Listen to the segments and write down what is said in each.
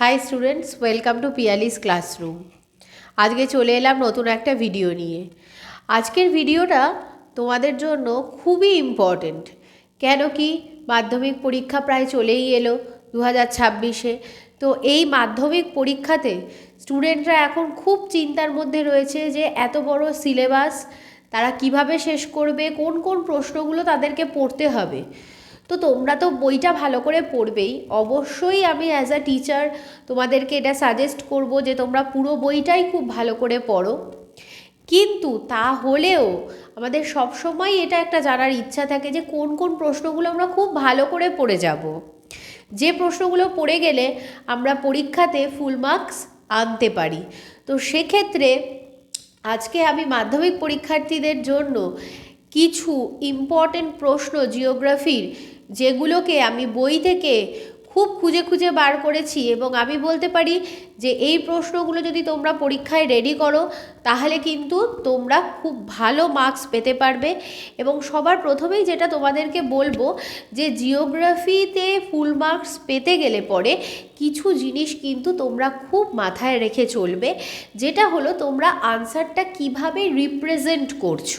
Hi students welcome to Piyali's classroom আজকে চলে এলাম নতুন একটা ভিডিও নিয়ে। আজকের ভিডিওটা তোমাদের জন্য খুবই ইম্পর্টেন্ট কেন কি? মাধ্যমিক পরীক্ষা প্রায় চলেই এলো দু হাজার ছাব্বিশে। তো এই মাধ্যমিক পরীক্ষাতে স্টুডেন্টরা এখন খুব চিন্তার মধ্যে রয়েছে যে এত বড় সিলেবাস তারা কীভাবে শেষ করবে, কোন কোন প্রশ্নগুলো তাদেরকে পড়তে হবে। তো তোমরা তো বইটা ভালো করে পড়বেই। অবশ্যই আমি অ্যাজ আ টিচার তোমাদেরকে এটা সাজেস্ট করব যে তোমরা পুরো বইটাই খুব ভালো করে পড়ো। কিন্তু তা হলেও আমাদের সবসময় এটা একটা জানার ইচ্ছা থাকে যে কোন কোন প্রশ্নগুলো আমরা খুব ভালো করে পড়ে যাব। যে প্রশ্নগুলো পড়ে গেলে আমরা পরীক্ষাতে ফুল মার্কস আনতে পারি। তো সেক্ষেত্রে আজকে আমি মাধ্যমিক পরীক্ষার্থীদের জন্য কিছু ইম্পর্টেন্ট প্রশ্ন জিওগ্রাফির যেগুলোকে আমি বই থেকে খুব খুঁজে খুঁজে বার করেছি এবং আমি বলতে পারি যে এই প্রশ্নগুলো যদি তোমরা পরীক্ষায় রেডি করো, তাহলে কিন্তু তোমরা খুব ভালো মার্কস পেতে পারবে। এবং সবার প্রথমেই যেটা তোমাদেরকে বলব যে জিওগ্রাফিতে ফুল মার্কস পেতে গেলে পরে কিছু জিনিস কিন্তু তোমরা খুব মাথায় রেখে চলবে, যেটা হলো তোমরা আনসারটা কীভাবে রিপ্রেজেন্ট করছ।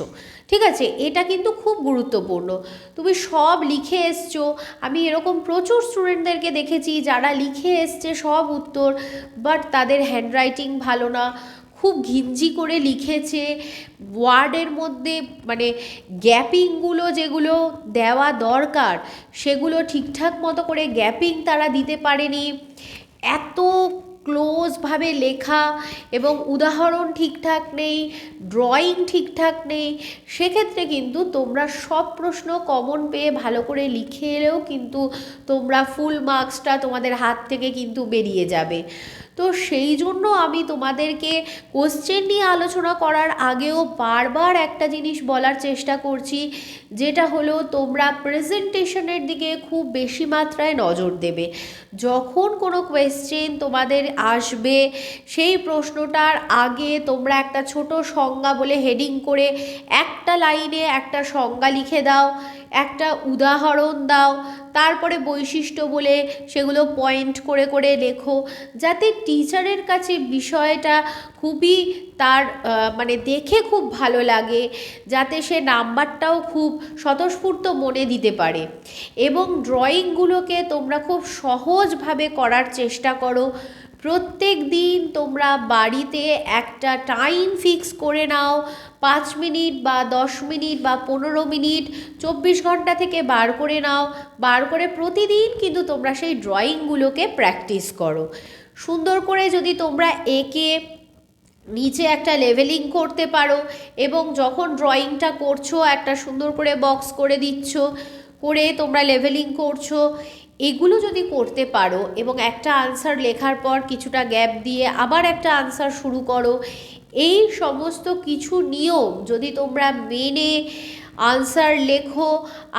ঠিক আছে? এটা কিন্তু খুব গুরুত্বপূর্ণ। তুমি সব লিখে এসছো। আমি এরকম প্রচুর স্টুডেন্টদেরকে দেখেছি যারা লিখে এসছে সব উত্তর বাট তাদের হ্যান্ডরাইটিং ভালো না। খুব ঘিঞ্জি করে লিখেছে। ওয়ার্ডের মধ্যে মানে গ্যাপিংগুলো যেগুলো দেওয়া দরকার, সেগুলো ঠিকঠাক মতো করে গ্যাপিং তারা দিতে পারেনি। এত ক্লোজভাবে লেখা এবং উদাহরণ ঠিকঠাক নেই ড্রয়িং ঠিকঠাক নেই, সেক্ষেত্রে কিন্তু তোমরা সব প্রশ্ন কমন পেয়ে ভালো করে লিখে এলেও কিন্তু তোমরা ফুল মার্কসটা তোমাদের হাত থেকে কিন্তু বেরিয়ে যাবে। তো সেই জন্য আমি তোমাদেরকে কোশ্চেন নিয়ে আলোচনা করার আগেও বারবার একটা জিনিস বলার চেষ্টা করছি, যেটা হলো তোমরা প্রেজেন্টেশনের দিকে খুব বেশি মাত্রায় নজর দেবে। যখন কোনো কোয়েশ্চেন তোমাদের আসবে, সেই প্রশ্নটার আগে তোমরা একটা ছোট সংজ্ঞা বলে হেডিং করে একটা লাইনে একটা সংজ্ঞা লিখে দাও, একটা উদাহরণ দাও তারপরে বৈশিষ্ট্য বলে সেগুলো পয়েন্ট করে করে লেখো, যাতে টিচারের কাছে বিষয়টা খুবই তার মানে দেখে খুব ভালো লাগে, যাতে সে নাম্বারটাও খুব স্বতঃস্ফূর্ত মনে দিতে পারে। এবং ড্রয়িংগুলোকে তোমরা খুব সহজভাবে করার চেষ্টা করো। প্রত্যেক দিন তোমরা বাড়িতে একটা টাইম ফিক্স করে নাও। পাঁচ মিনিট বা দশ মিনিট বা পনেরো মিনিট, চব্বিশ ঘণ্টা থেকে বার করে নাও। বার করে প্রতিদিন কিন্তু তোমরা সেই ড্রয়িংগুলোকে প্র্যাকটিস করো। সুন্দর করে যদি তোমরা এঁকে নিচে একটা লেভেলিং করতে পারো এবং যখন ড্রয়িংটা করছ, একটা সুন্দর করে বক্স করে দিচ্ছ, করে তোমরা লেভেলিং করছ এগুলো যদি করতে পারো এবং একটা আনসার লেখার পর কিছুটা গ্যাপ দিয়ে আবার একটা আনসার শুরু করো, এই সমস্ত কিছু নিয়ম যদি তোমরা মেনে আনসার লেখো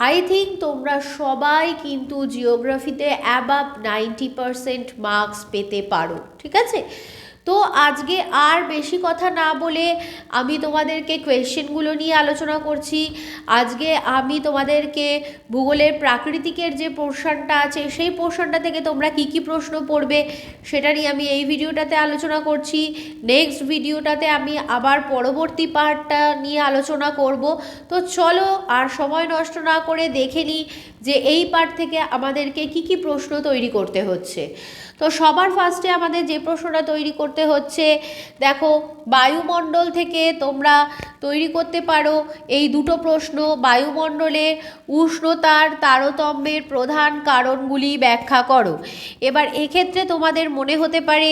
আই থিঙ্ক তোমরা সবাই কিন্তু জিওগ্রাফিতে অ্যাবাভ নাইনটি পারসেন্ট মার্কস পেতে পারো, ঠিক আছে? তো আজকে আর বেশি কথা না বলে আমি তোমাদেরকে কোয়েশ্চেনগুলো নিয়ে আলোচনা করছি। আজকে আমি তোমাদেরকে ভূগোলের প্রাকৃতিকের যে পোর্শনটা আছে, সেই পোর্শনটা থেকে তোমরা কি কি প্রশ্ন পড়বে সেটা নিয়ে আমি এই ভিডিওটাতে আলোচনা করছি। নেক্সট ভিডিওটাতে আমি আবার পরবর্তী পার্টটা নিয়ে আলোচনা করব। তো চলো আর সময় নষ্ট না করে দেখে নিই যে এই পার্ট থেকে আমাদেরকে কি কি প্রশ্ন তৈরি করতে হচ্ছে। তো সবার ফার্স্টে আমাদের যে প্রশ্নটা তৈরি করতে হচ্ছে দেখো বায়ুমণ্ডল থেকে তোমরা তৈরি করতে পারো। এই দুটো প্রশ্ন বায়ুমণ্ডলে উষ্ণতার তারতম্যের প্রধান কারণগুলি ব্যাখ্যা করো। এবার এক্ষেত্রে তোমাদের মনে হতে পারে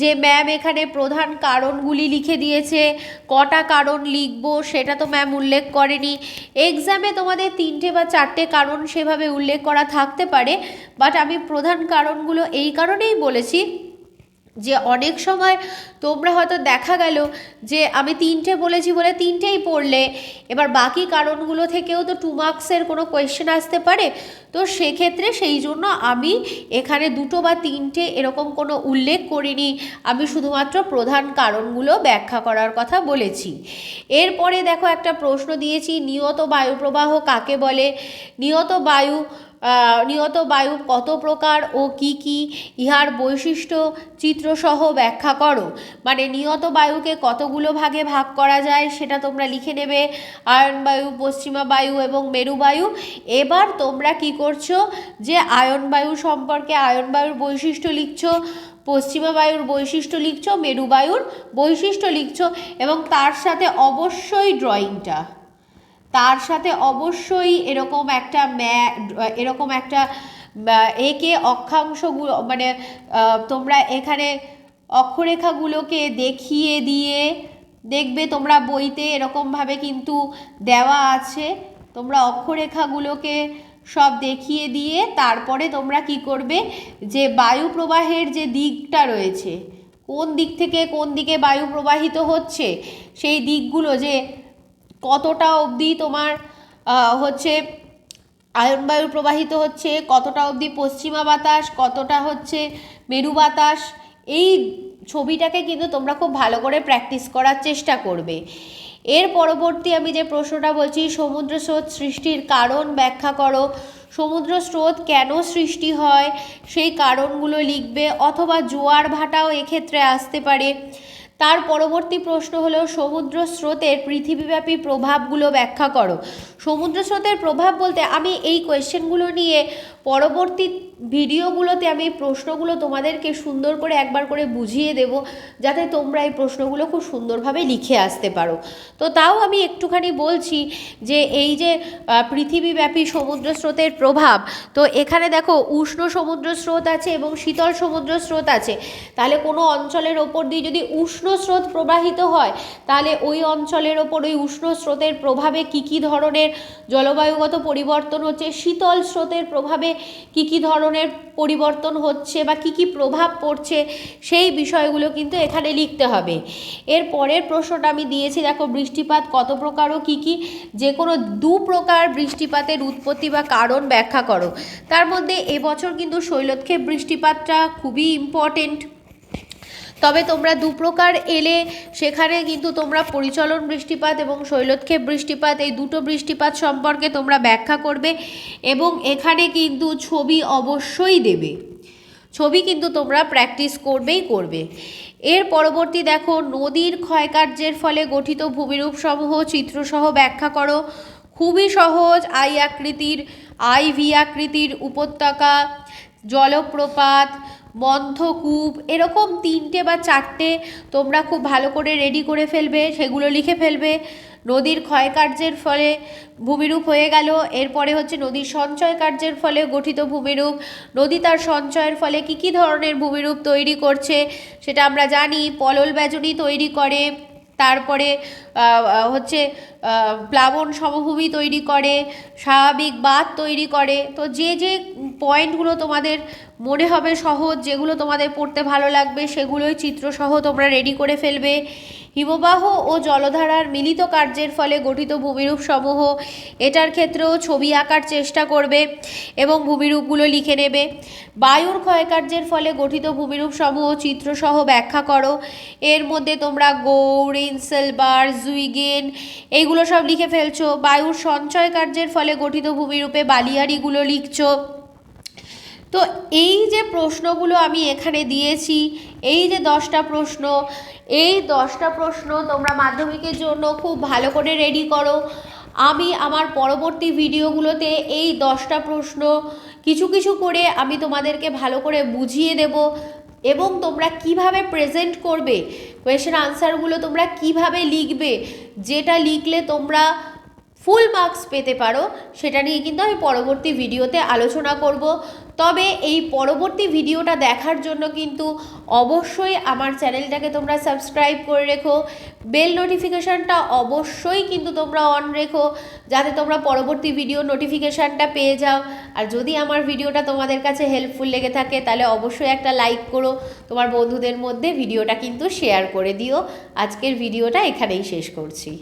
যে ম্যাম এখানে প্রধান কারণগুলি লিখে দিয়েছে। কটা কারণ লিখব সেটা তো ম্যাম উল্লেখ করেনি। এক্সামে তোমাদের তিনটে বা চারটে কারণ সেভাবে উল্লেখ করা থাকতে পারে বাট আমি প্রধান কারণগুলো এই কারণেই বলেছি যে অনেক সময় তোমরা হয়তো দেখা গেল যে আমি তিনটে বলেছি বলে তিনটেই পড়লে, এবার বাকি কারণগুলো থেকেও তো টু মার্কসের কোনো কোয়েশ্চেন আসতে পারে। তো সেক্ষেত্রে সেই জন্য আমি এখানে দুটো বা তিনটে এরকম কোনো উল্লেখ করিনি। আমি শুধুমাত্র প্রধান কারণগুলো ব্যাখ্যা করার কথা বলেছি। এরপরে দেখো একটা প্রশ্ন দিয়েছি, নিয়ত বায়ুপ্রবাহ কাকে বলে? নিয়ত বায়ু নিয়ত বায়ু কত প্রকার ও কি কি ইহার বৈশিষ্ট্য চিত্রসহ ব্যাখ্যা করো। মানে নিয়ত বায়ুকে কতগুলো ভাগে ভাগ করা যায় সেটা তোমরা লিখে নেবে। আয়ন বায়ু, পশ্চিমা বায়ু এবং মেরু বায়ু। এবার তোমরা কি করছ যে আয়ন বায়ু সম্পর্কে আয়ন বায়ুর বৈশিষ্ট্য লিখছো, পশ্চিমা বায়ুর বৈশিষ্ট্য লিখছো, মেরু বায়ুর বৈশিষ্ট্য লিখছো এবং তার সাথে অবশ্যই ড্রয়িংটা। তার সাথে অবশ্যই এরকম একটা ম্যা, এরকম একটা একে অক্ষাংশগুলো মানে তোমরা এখানে অক্ষরেখাগুলোকে দেখিয়ে দিয়ে দেখবে তোমরা বইতে এরকমভাবে কিন্তু দেওয়া আছে। তোমরা অক্ষরেখাগুলোকে সব দেখিয়ে দিয়ে তারপরে তোমরা কি করবে যে বায়ু প্রবাহের যে দিকটা রয়েছে, কোন দিক থেকে কোন দিকে বায়ু প্রবাহিত হচ্ছে, সেই দিকগুলো যে কতটা অবধি তোমার হচ্ছে আয়ন বায়ু প্রবাহিত হচ্ছে, কতটা অবধি পশ্চিমা বাতাস, কতটা হচ্ছে মেরু বাতাস, এই ছবিটাকে কিন্তু তোমরা খুব ভালো করে প্র্যাকটিস করার চেষ্টা করবে। এর পরবর্তী আমি যে প্রশ্নটা বলছি, সমুদ্র স্রোত সৃষ্টির কারণ ব্যাখ্যা করো। সমুদ্র স্রোত কেন সৃষ্টি হয়, সেই কারণগুলো লিখবে, অথবা জোয়ার ভাটাও এক্ষেত্রে আসতে পারে। তার পরবর্তী প্রশ্ন হলো, সমুদ্র স্রোতের পৃথিবীব্যাপী প্রভাবগুলো ব্যাখ্যা করো। সমুদ্র স্রোতের প্রভাব বলতে আমি এই কোয়েশ্চেনগুলো নিয়ে পরবর্তী ভিডিওগুলোতে আমি প্রশ্নগুলো তোমাদেরকে সুন্দর করে একবার করে বুঝিয়ে দেব, যাতে তোমরা এই প্রশ্নগুলো খুব সুন্দরভাবে লিখে আসতে পারো। তো তাও আমি একটুখানি বলছি যে এই যে পৃথিবীব্যাপী সমুদ্র স্রোতের প্রভাব, তো এখানে দেখো উষ্ণ সমুদ্র স্রোত আছে এবং শীতল সমুদ্র স্রোত আছে। তাহলে কোনো অঞ্চলের ওপর দিয়ে যদি উষ্ণ স্রোত প্রবাহিত হয়, তাহলে ওই অঞ্চলের ওপর ওই উষ্ণ স্রোতের প্রভাবে কি কি ধরনের জলবায়ুগত পরিবর্তন হচ্ছে, শীতল স্রোতের প্রভাবে কি কি ধরনের পরিবর্তন হচ্ছে বা কি কি প্রভাব পড়ছে সেই বিষয়গুলো কিন্তু এখানে লিখতে হবে। এর পরের প্রশ্নটা আমি দিয়েছি, দেখো বৃষ্টিপাত কত প্রকার ও কী কী? যে কোনো দু প্রকার বৃষ্টিপাতের উৎপত্তি বা কারণ ব্যাখ্যা করো। তার মধ্যে এবছর কিন্তু শৈলক্ষেপ বৃষ্টিপাতটা খুবই ইম্পর্টেন্ট তবে তোমরা দু প্রকার এলে, সেখানে কিন্তু তোমরা পরিচলন বৃষ্টিপাত এবং শৈলক্ষেপ বৃষ্টিপাত, এই দুটো বৃষ্টিপাত সম্পর্কে তোমরা ব্যাখ্যা করবে এবং এখানে কিন্তু ছবি অবশ্যই দেবে। ছবি কিন্তু তোমরা প্র্যাকটিস করবেই করবে। এর পরবর্তী দেখো, নদীর ক্ষয়কার্যের ফলে গঠিত ভূমিরূপ সমূহ চিত্রসহ ব্যাখ্যা করো। খুবই সহজ, আই আকৃতির, আই ভি আকৃতির উপত্যকা, জলপ্রপাত মন্থকূপ এরকম তিনটে বা চারটে তোমরা খুব ভালো করে রেডি করে ফেলবে, সেগুলো লিখে ফেলবে। নদীর ক্ষয়কার্যের ফলে ভূমিরূপ হয়ে গেল, এরপরে হচ্ছে নদীর সঞ্চয় কার্যের ফলে গঠিত ভূমিরূপ। নদী তার সঞ্চয়ের ফলে কি কি ধরনের ভূমিরূপ তৈরি করছে, সেটা আমরা জানি। পলল ব্যজনী তৈরি করে তারপরে হচ্ছে প্লাবন সমভূমি তৈরি করে, স্বাভাবিক বাঁধ তৈরি করে। তো যে যে পয়েন্টগুলো তোমাদের মনে হবে সহজ, যেগুলো তোমাদের পড়তে ভালো লাগবে, সেগুলোই চিত্রসহ তোমরা রেডি করে ফেলবে। হিমবাহ ও জলধারার মিলিত কার্যের ফলে গঠিত ভূমিরূপ সমূহ এটার ক্ষেত্রেও ছবি আঁকার চেষ্টা করবে এবং ভূমিরূপগুলো লিখে নেবে। বায়ুর ক্ষয়কার্যের ফলে গঠিত ভূমিরূপ সমূহ চিত্রসহ ব্যাখ্যা করো। এর মধ্যে তোমরা গৌড়, ইনসেলবার, জুইগেন এইগুলো সব লিখে ফেলছো। বায়ুর সঞ্চয় কার্যের ফলে গঠিত ভূমিরূপে বালিয়াড়িগুলো লিখছো। তো এই যে প্রশ্নগুলো আমি এখানে দিয়েছি, এই যে দশটা প্রশ্ন, এই দশটা প্রশ্ন তোমরা মাধ্যমিকের জন্য খুব ভালো করে রেডি করো। আমি আমার পরবর্তী ভিডিওগুলোতে এই দশটা প্রশ্ন কিছু কিছু করে আমি তোমাদেরকে ভালো করে বুঝিয়ে দেব এবং তোমরা কীভাবে প্রেজেন্ট করবে কোয়েশ্চেন আনসারগুলো তোমরা কীভাবে লিখবে, যেটা লিখলে তোমরা ফুল মার্কস পেতে পারো, সেটা নিয়ে কিন্তু আমি পরবর্তী ভিডিওতে আলোচনা করব। তবে এই পরবর্তী ভিডিওটা দেখার জন্য কিন্তু অবশ্যই আমার চ্যানেলটাকে তোমরা সাবস্ক্রাইব করে রেখো। বেল নোটিফিকেশানটা অবশ্যই কিন্তু তোমরা অন রেখো যাতে তোমরা পরবর্তী ভিডিও নোটিফিকেশানটা পেয়ে যাও। আর যদি আমার ভিডিওটা তোমাদের কাছে হেল্পফুল লেগে থাকে তাহলে অবশ্যই একটা লাইক করো। তোমার বন্ধুদের মধ্যে ভিডিওটা কিন্তু শেয়ার করে দিও। আজকের ভিডিওটা এখানেই শেষ করছি।